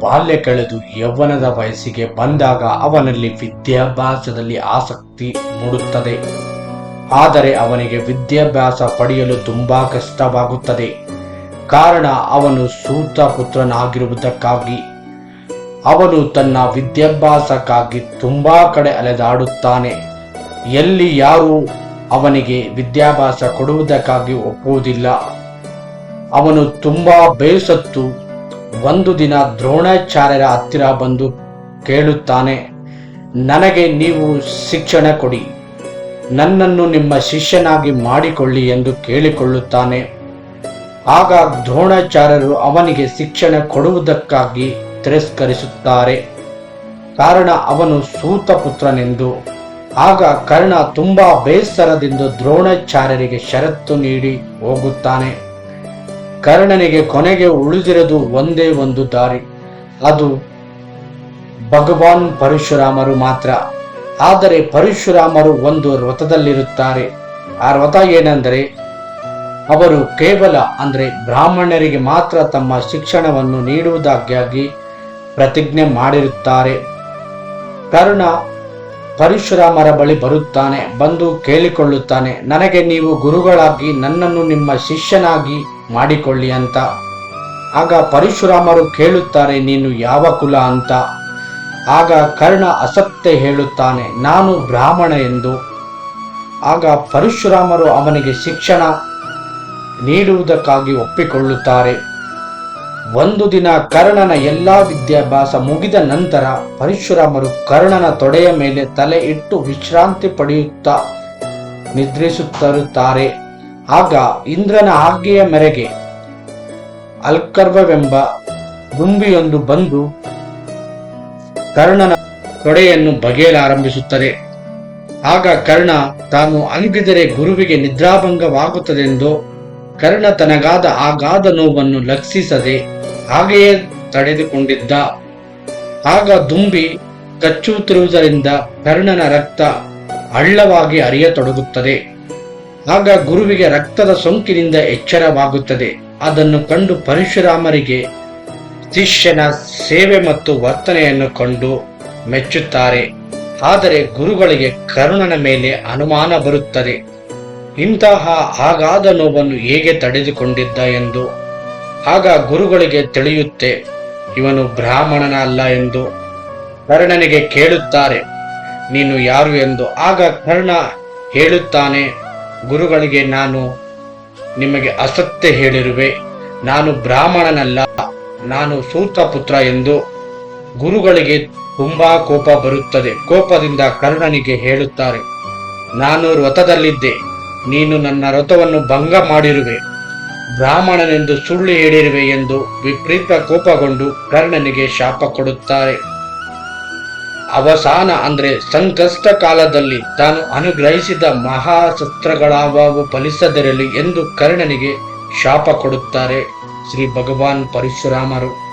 ಬಾಲ್ಯ ಕಳೆದು ಯೌವನದ ವಯಸ್ಸಿಗೆ ಬಂದಾಗ ಅವನಲ್ಲಿ ವಿದ್ಯಾಭ್ಯಾಸದಲ್ಲಿ ಆಸಕ್ತಿ ಮೂಡುತ್ತದೆ. ಆದರೆ ಅವನಿಗೆ ವಿದ್ಯಾಭ್ಯಾಸ ಪಡೆಯಲು ತುಂಬಾ ಕಷ್ಟವಾಗುತ್ತದೆ. ಕಾರಣ ಅವನು ಸೂತ ಪುತ್ರನಾಗಿರುವುದಕ್ಕಾಗಿ. ಅವನು ತನ್ನ ವಿದ್ಯಾಭ್ಯಾಸಕ್ಕಾಗಿ ತುಂಬಾ ಕಡೆ ಅಲೆದಾಡುತ್ತಾನೆ. ಎಲ್ಲಿ ಯಾರು ಅವನಿಗೆ ವಿದ್ಯಾಭ್ಯಾಸ ಕೊಡುವುದಕ್ಕಾಗಿ ಒಪ್ಪುವುದಿಲ್ಲ. ಅವನು ತುಂಬಾ ಬೇಸತ್ತು ಒಂದು ದಿನ ದ್ರೋಣಾಚಾರ್ಯರ ಹತ್ತಿರ ಬಂದು ಕೇಳುತ್ತಾನೆ, ನನಗೆ ನೀವು ಶಿಕ್ಷಣ ಕೊಡಿ, ನನ್ನನ್ನು ನಿಮ್ಮ ಶಿಷ್ಯನಾಗಿ ಮಾಡಿಕೊಳ್ಳಿ ಎಂದು ಕೇಳಿಕೊಳ್ಳುತ್ತಾನೆ. ಆಗ ದ್ರೋಣಾಚಾರ್ಯರು ಅವನಿಗೆ ಶಿಕ್ಷಣ ಕೊಡುವುದಕ್ಕಾಗಿ ತಿರಸ್ಕರಿಸುತ್ತಾರೆ. ಕಾರಣ ಅವನು ಸೂತ ಪುತ್ರನೆಂದು. ಆಗ ಕರ್ಣ ತುಂಬಾ ಬೇಸರದಿಂದ ದ್ರೋಣಾಚಾರ್ಯರಿಗೆ ಷರತ್ತು ನೀಡಿ ಹೋಗುತ್ತಾನೆ. ಕರ್ಣನಿಗೆ ಕೊನೆಗೆ ಉಳಿದಿರೋದು ಒಂದೇ ಒಂದು ದಾರಿ. ಅದು ಭಗವಾನ್ ಪರಶುರಾಮರು ಮಾತ್ರ. ಆದರೆ ಪರಶುರಾಮರು ಒಂದು ವ್ರತದಲ್ಲಿರುತ್ತಾರೆ. ಆ ವ್ರತ ಏನೆಂದರೆ, ಅವರು ಕೇವಲ ಅಂದರೆ ಬ್ರಾಹ್ಮಣರಿಗೆ ಮಾತ್ರ ತಮ್ಮ ಶಿಕ್ಷಣವನ್ನು ನೀಡುವುದಾಗಿ ಪ್ರತಿಜ್ಞೆ ಮಾಡಿರುತ್ತಾರೆ. ಕರ್ಣ ಪರಶುರಾಮರ ಬಳಿ ಬರುತ್ತಾನೆ, ಬಂದು ಕೇಳಿಕೊಳ್ಳುತ್ತಾನೆ, ನನಗೆ ನೀವು ಗುರುಗಳಾಗಿ, ನನ್ನನ್ನು ನಿಮ್ಮ ಶಿಷ್ಯನಾಗಿ ಮಾಡಿಕೊಳ್ಳಿ ಅಂತ. ಆಗ ಪರಶುರಾಮರು ಕೇಳುತ್ತಾರೆ, ನೀನು ಯಾವ ಕುಲ ಅಂತ. ಆಗ ಕರ್ಣ ಅಸತ್ಯ ಹೇಳುತ್ತಾನೆ, ನಾನು ಬ್ರಾಹ್ಮಣ ಎಂದು. ಆಗ ಪರಶುರಾಮರು ಅವನಿಗೆ ಶಿಕ್ಷಣ ನೀಡುವುದಕ್ಕಾಗಿ ಒಪ್ಪಿಕೊಳ್ಳುತ್ತಾರೆ. ಒಂದು ದಿನ ಕರ್ಣನ ಎಲ್ಲ ವಿದ್ಯಾಭ್ಯಾಸ ಮುಗಿದ ನಂತರ ಪರಶುರಾಮರು ಕರ್ಣನ ತೊಡೆಯ ಮೇಲೆ ತಲೆ ಇಟ್ಟು ವಿಶ್ರಾಂತಿ ಪಡೆಯುತ್ತಾ ನಿದ್ರಿಸುತ್ತಿರುತ್ತಾರೆ. ಆಗ ಇಂದ್ರನ ಆಜ್ಞೆಯ ಮೆರೆಗೆ ಅಲ್ಕರ್ವವೆಂಬ ಗುಂಬಿಯೊಂದು ಬಂದು ಕರ್ಣನ ತೊಡೆಯನ್ನು ಬಗೆಯಲಾರಂಭಿಸುತ್ತದೆ. ಆಗ ಕರ್ಣ ತಾನು ಅಂಗಿದರೆ ಗುರುವಿಗೆ ನಿದ್ರಾಭಂಗವಾಗುತ್ತದೆಂದು ಕರ್ಣ ತನಗಾದ ಆಗಾದ ನೋವನ್ನು ಲಕ್ಷಿಸದೆ ಹಾಗೆಯೇ ತಡೆದುಕೊಂಡಿದ್ದ. ಆಗ ದುಂಬಿ ಕಚ್ಚುತ್ತಿರುವುದರಿಂದ ಕರ್ಣನ ರಕ್ತ ಹಳ್ಳವಾಗಿ ಹರಿಯತೊಡಗುತ್ತದೆ ಆಗ ಗುರುವಿಗೆ ರಕ್ತದ ಸೋಂಕಿನಿಂದ ಎಚ್ಚರವಾಗುತ್ತದೆ. ಅದನ್ನು ಕಂಡು ಪರಶುರಾಮರಿಗೆ ಶಿಷ್ಯನ ಸೇವೆ ಮತ್ತು ವರ್ತನೆಯನ್ನು ಕಂಡು ಮೆಚ್ಚುತ್ತಾರೆ. ಆದರೆ ಗುರುಗಳಿಗೆ ಕರುಣನ ಮೇಲೆ ಅನುಮಾನ ಬರುತ್ತದೆ. ಇಂತಹ ಆಗಾದ ನೋವನ್ನು ಹೇಗೆ ತಡೆದುಕೊಂಡಿದ್ದ ಎಂದು. ಆಗ ಗುರುಗಳಿಗೆ ತಿಳಿಯುತ್ತೆ. ಇವನು ಬ್ರಾಹ್ಮಣನ ಅಲ್ಲ ಎಂದು. ಕರ್ಣನಿಗೆ ಕೇಳುತ್ತಾರೆ. ನೀನು ಯಾರು ಎಂದು. ಆಗ ಕರ್ಣ ಹೇಳುತ್ತಾನೆ ಗುರುಗಳಿಗೆ ನಾನು ನಿಮಗೆ ಅಸತ್ಯ ಹೇಳಿರುವೆ. ನಾನು ಬ್ರಾಹ್ಮಣನಲ್ಲ, ನಾನು ಸೂತ ಪುತ್ರ ಎಂದು ಗುರುಗಳಿಗೆ ತುಂಬಾ ಕೋಪ ಬರುತ್ತದೆ. ಕೋಪದಿಂದ ಕರ್ಣನಿಗೆ ಹೇಳುತ್ತಾರೆ, ನಾನು ವ್ರತದಲ್ಲಿದ್ದೆ ನೀನು ನನ್ನ ವ್ರತವನ್ನು ಭಂಗ ಮಾಡಿರುವೆ. ಬ್ರಾಹ್ಮಣನೆಂದು ಸುಳ್ಳು ಹೇಳಿರುವೆ ಎಂದು ವಿಪರೀತ ಕೋಪಗೊಂಡು ಕರ್ಣನಿಗೆ ಶಾಪ ಕೊಡುತ್ತಾರೆ. ಅವಸಾನ ಅಂದ್ರೆ ಸಂಕಷ್ಟ ಕಾಲದಲ್ಲಿ ತಾನು ಅನುಗ್ರಹಿಸಿದ ಮಹಾಶಸ್ತ್ರಗಳಾವು ಫಲಿಸದಿರಲಿ ಎಂದು ಕರ್ಣನಿಗೆ ಶಾಪ ಕೊಡುತ್ತಾರೆ ಶ್ರೀ ಭಗವಾನ್ ಪರಶುರಾಮರು.